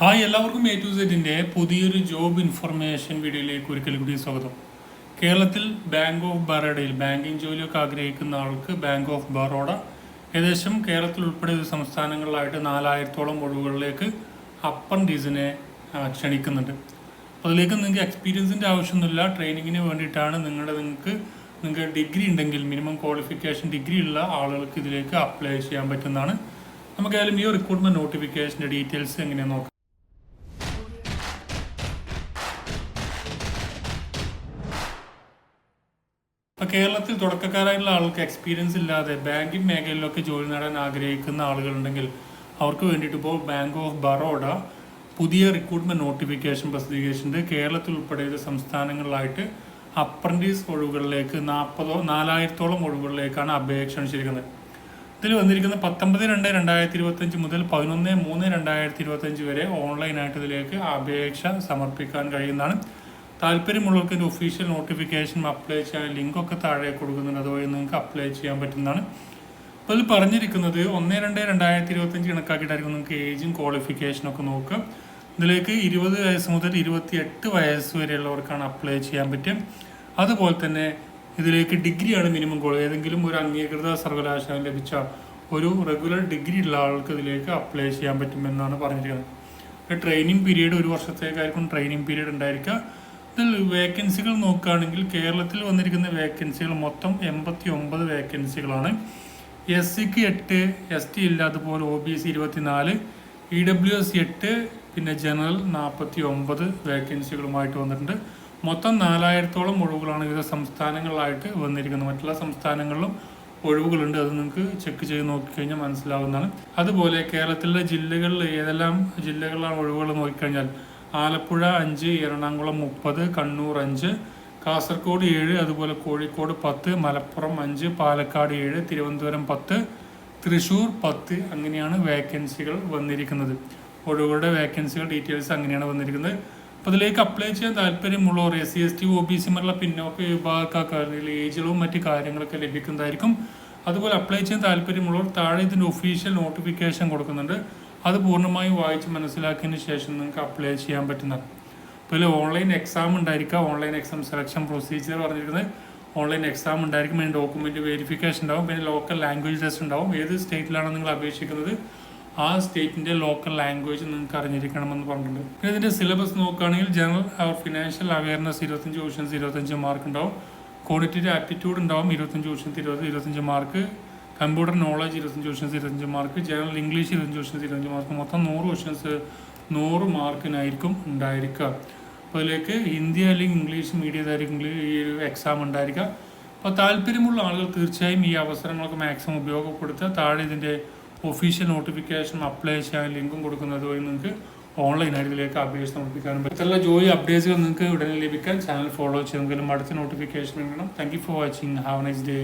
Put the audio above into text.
Hi എല്ലാവർക്കും A to സെറ്റിന്റെ പുതിയൊരു ജോബ് ഇൻഫർമേഷൻ വീഡിയോയിലേക്ക് ഒരിക്കൽ കൂടി സ്വാഗതം. കേരളത്തിൽ ബാങ്ക് ഓഫ് ബറോഡയിൽ ബാങ്കിങ് ജോലിയൊക്കെ ആഗ്രഹിക്കുന്ന ആൾക്ക് ബാങ്ക് ഓഫ് ബറോഡ ഏകദേശം കേരളത്തിൽ ഉൾപ്പെടെ സംസ്ഥാനങ്ങളിലായിട്ട് നാലായിരത്തോളം ഒഴിവുകളിലേക്ക് അപ്പൻഡീസിനെ ക്ഷണിക്കുന്നുണ്ട്. അപ്പോൾ അതിലേക്ക് നിങ്ങൾക്ക് എക്സ്പീരിയൻസിന്റെ ആവശ്യമൊന്നുമില്ല. ട്രെയിനിങ്ങിന് വേണ്ടിയിട്ടാണ് നിങ്ങളുടെ നിങ്ങൾക്ക് നിങ്ങൾക്ക് ഡിഗ്രി ഉണ്ടെങ്കിൽ മിനിമം ക്വാളിഫിക്കേഷൻ ഡിഗ്രി ഉള്ള ആളുകൾക്ക് ഇതിലേക്ക് അപ്ലൈ ചെയ്യാൻ പറ്റുന്നതാണ്. നമുക്കായാലും ഈ റിക്രൂട്ട്മെന്റ് നോട്ടിഫിക്കേഷന്റെ ഡീറ്റെയിൽസ് എങ്ങനെയാണെന്ന് നോക്കാം. കേരളത്തിൽ തുടക്കക്കാരായിട്ടുള്ള ആൾക്ക് എക്സ്പീരിയൻസ് ഇല്ലാതെ ബാങ്കിങ് മേഖലയിലൊക്കെ ജോലി നേടാൻ ആഗ്രഹിക്കുന്ന ആളുകളുണ്ടെങ്കിൽ അവർക്ക് വേണ്ടിയിട്ട് ഇപ്പോൾ ബാങ്ക് ഓഫ് ബറോഡ പുതിയ റിക്രൂട്ട്മെന്റ് നോട്ടിഫിക്കേഷൻ പ്രസിദ്ധീകരിച്ചിട്ടുണ്ട്. കേരളത്തിൽ ഉൾപ്പെടെ സംസ്ഥാനങ്ങളിലായിട്ട് അപ്രന്റീസ് ഒഴിവുകളിലേക്ക് നാൽപ്പതോ നാലായിരത്തോളം ഒഴിവുകളിലേക്കാണ് അപേക്ഷ ക്ഷണിച്ചിരിക്കുന്നത് ഇതിൽ വന്നിരിക്കുന്ന പത്തൊമ്പത് രണ്ട് രണ്ടായിരത്തി ഇരുപത്തഞ്ച് മുതൽ പതിനൊന്ന് മൂന്ന് രണ്ടായിരത്തി ഇരുപത്തഞ്ച് വരെ ഓൺലൈനായിട്ട് ഇതിലേക്ക് അപേക്ഷ സമർപ്പിക്കാൻ കഴിയുന്നതാണ്. താല്പര്യമുള്ളവർക്ക് ഇതിന്റെ ഒഫീഷ്യൽ നോട്ടിഫിക്കേഷൻ അപ്ലൈ ചെയ്യാൻ ലിങ്കൊക്കെ താഴെ കൊടുക്കുന്നുണ്ട്. അതുവഴി നിങ്ങൾക്ക് അപ്ലൈ ചെയ്യാൻ പറ്റുന്നതാണ്. അപ്പോൾ അതിൽ പറഞ്ഞിരിക്കുന്നത് ഒന്ന് രണ്ട് രണ്ടായിരത്തി ഇരുപത്തഞ്ച് കണക്കാക്കിയിട്ടായിരിക്കും നിങ്ങൾക്ക് ഏജും ക്വാളിഫിക്കേഷനൊക്കെ നോക്കുക. ഇതിലേക്ക് ഇരുപത് വയസ്സ് മുതൽ ഇരുപത്തി എട്ട് വയസ്സ് വരെയുള്ളവർക്കാണ് അപ്ലൈ ചെയ്യാൻ പറ്റും അതുപോലെ തന്നെ ഇതിലേക്ക് ഡിഗ്രിയാണ് മിനിമം കോൾ ഏതെങ്കിലും ഒരു അംഗീകൃത സർവകലാശാല ലഭിച്ച ഒരു റെഗുലർ ഡിഗ്രി ഉള്ള ആൾക്ക് ഇതിലേക്ക് അപ്ലൈ ചെയ്യാൻ പറ്റുമെന്നാണ് പറഞ്ഞിരിക്കുന്നത്. ട്രെയിനിങ് പീരീഡ് ഒരു വർഷത്തേക്കായിരിക്കും ട്രെയിനിങ് പീരീഡ് ഉണ്ടായിരിക്കുക. ഇതിൽ വേക്കൻസികൾ നോക്കുകയാണെങ്കിൽ കേരളത്തിൽ വന്നിരിക്കുന്ന വേക്കൻസികൾ മൊത്തം എൺപത്തി ഒമ്പത് വേക്കൻസികളാണ് എസ് സിക്ക് എട്ട് എസ് ടി ഇല്ലാത്തപോലെ ഒ ബി സി ഇരുപത്തിനാല് ഇ ഡബ്ല്യു എസ് എട്ട് പിന്നെ ജനറൽ നാൽപ്പത്തി ഒമ്പത് വേക്കൻസികളുമായിട്ട് വന്നിട്ടുണ്ട്. മൊത്തം നാലായിരത്തോളം ഒഴിവുകളാണ് വിവിധ സംസ്ഥാനങ്ങളിലായിട്ട് വന്നിരിക്കുന്നത്. മറ്റുള്ള സംസ്ഥാനങ്ങളിലും ഒഴിവുകളുണ്ട്. അത് നിങ്ങൾക്ക് ചെക്ക് ചെയ്ത് നോക്കിക്കഴിഞ്ഞാൽ മനസ്സിലാവുന്നതാണ്. അതുപോലെ കേരളത്തിലെ ജില്ലകളിൽ ഏതെല്ലാം ജില്ലകളിലാണ് ഒഴിവുകൾ നോക്കിക്കഴിഞ്ഞാൽ ആലപ്പുഴ അഞ്ച് എറണാകുളം മുപ്പത് കണ്ണൂർ അഞ്ച് കാസർഗോഡ് ഏഴ് അതുപോലെ കോഴിക്കോട് പത്ത് മലപ്പുറം അഞ്ച് പാലക്കാട് ഏഴ് തിരുവനന്തപുരം പത്ത് തൃശ്ശൂർ പത്ത് അങ്ങനെയാണ് വേക്കൻസികൾ വന്നിരിക്കുന്നത്. ഒഴിവുകളുടെ വേക്കൻസികൾ ഡീറ്റെയിൽസ് അങ്ങനെയാണ് വന്നിരിക്കുന്നത്. അപ്പോൾ അതിലേക്ക് അപ്ലൈ ചെയ്യാൻ താല്പര്യമുള്ളവർ S C S T O B C മറ്റുള്ള പിന്നോക്ക വിഭാഗക്കാർക്ക് ഏജുകളും മറ്റ് കാര്യങ്ങളൊക്കെ ലഭിക്കുന്നതായിരിക്കും. അതുപോലെ അപ്ലൈ ചെയ്യാൻ താല്പര്യമുള്ളവർ താഴെ ഇതിന്റെ ഒഫീഷ്യൽ നോട്ടിഫിക്കേഷൻ കൊടുക്കുന്നുണ്ട്. അത് പൂർണമായും വായിച്ച് മനസ്സിലാക്കിയതിന് ശേഷം നിങ്ങൾക്ക് അപ്ലൈ ചെയ്യാൻ പറ്റുന്നതാണ് അപ്പോൾ ഇതിൽ ഓൺലൈൻ എക്സാം ഉണ്ടായിരിക്കുക. ഓൺലൈൻ എക്സാം സെലക്ഷൻ പ്രൊസീജിയർ പറഞ്ഞിരിക്കുന്നത് ഓൺലൈൻ എക്സാം ഉണ്ടായിരിക്കും. പിന്നെ ഡോക്യുമെന്റ് വെരിഫിക്കേഷൻ ഉണ്ടാവും. പിന്നെ ലോക്കൽ ലാംഗ്വേജ് ടെസ്റ്റ് ഉണ്ടാവും. ഏത് സ്റ്റേറ്റിലാണ് നിങ്ങൾ അപേക്ഷിക്കുന്നത്? ആ സ്റ്റേറ്റിന്റെ ലോക്കൽ ലാംഗ്വേജ് നിങ്ങൾക്ക് അറിഞ്ഞിരിക്കണമെന്ന് പറഞ്ഞിട്ടുണ്ട്. പിന്നെ ഇതിന്റെ സിലബസ് നോക്കുകയാണെങ്കിൽ ജനറൽ അവർ ഫിനാൻഷ്യൽ അവയർനെസ് ഇരുപത്തഞ്ച് ക്വസ്റ്റൻസ് ഇരുപത്തഞ്ച് മാർക്ക് ഉണ്ടാവും. ക്വാണ്ടിറ്റേറ്റീവ് ആപ്റ്റിറ്റ്യൂഡ് ഉണ്ടാവും. ഇരുപത്തഞ്ച് ക്വസ്റ്റൻസ് ഇരുപത് ഇരുപത്തഞ്ച് മാർക്ക് കമ്പ്യൂട്ടർ നോളജ് ഇരുപത്തഞ്ച് ക്വസ്റ്റൻസ് ഇരുപത്തഞ്ച് മാർക്ക് ജനറൽ ഇംഗ്ലീഷ് ഇരുപത്തഞ്ച് ക്വസ്റ്റൻസ് ഇരുപത്തഞ്ച് മാർക്ക് മൊത്തം നൂറ് ക്വസ്റ്റൻസ് നൂറ് മാർക്കിനായിരിക്കും ഉണ്ടായിരിക്കുക. അപ്പോൾ അതിലേക്ക് ഹിന്ദി അല്ലെങ്കിൽ ഇംഗ്ലീഷ് മീഡിയത്തായിരിക്കും ഈ ഒരു എക്സാം ഉണ്ടായിരിക്കുക. അപ്പോൾ താല്പര്യമുള്ള ആളുകൾ തീർച്ചയായും ഈ അവസരങ്ങളൊക്കെ മാക്സിമം ഉപയോഗപ്പെടുത്തുക. താഴെ ഇതിന്റെ ഒഫീഷ്യൽ നോട്ടിഫിക്കേഷൻ അപ്ലൈ ചെയ്യാൻ ലിങ്കും കൊടുക്കുന്നത് വഴി നിങ്ങൾക്ക് ഓൺലൈനായിട്ട് ഇതിലേക്ക് അപേക്ഷ സമർപ്പിക്കാനും പറ്റും. ജോലി അപ്ഡേറ്റ്സുകൾ നിങ്ങൾക്ക് ഉടനെ ലഭിക്കാൻ ചാനൽ ഫോളോ ചെയ്യുമെങ്കിലും അടുത്ത നോട്ടിഫിക്കേഷൻ വേണം. Thank you for watching have nice day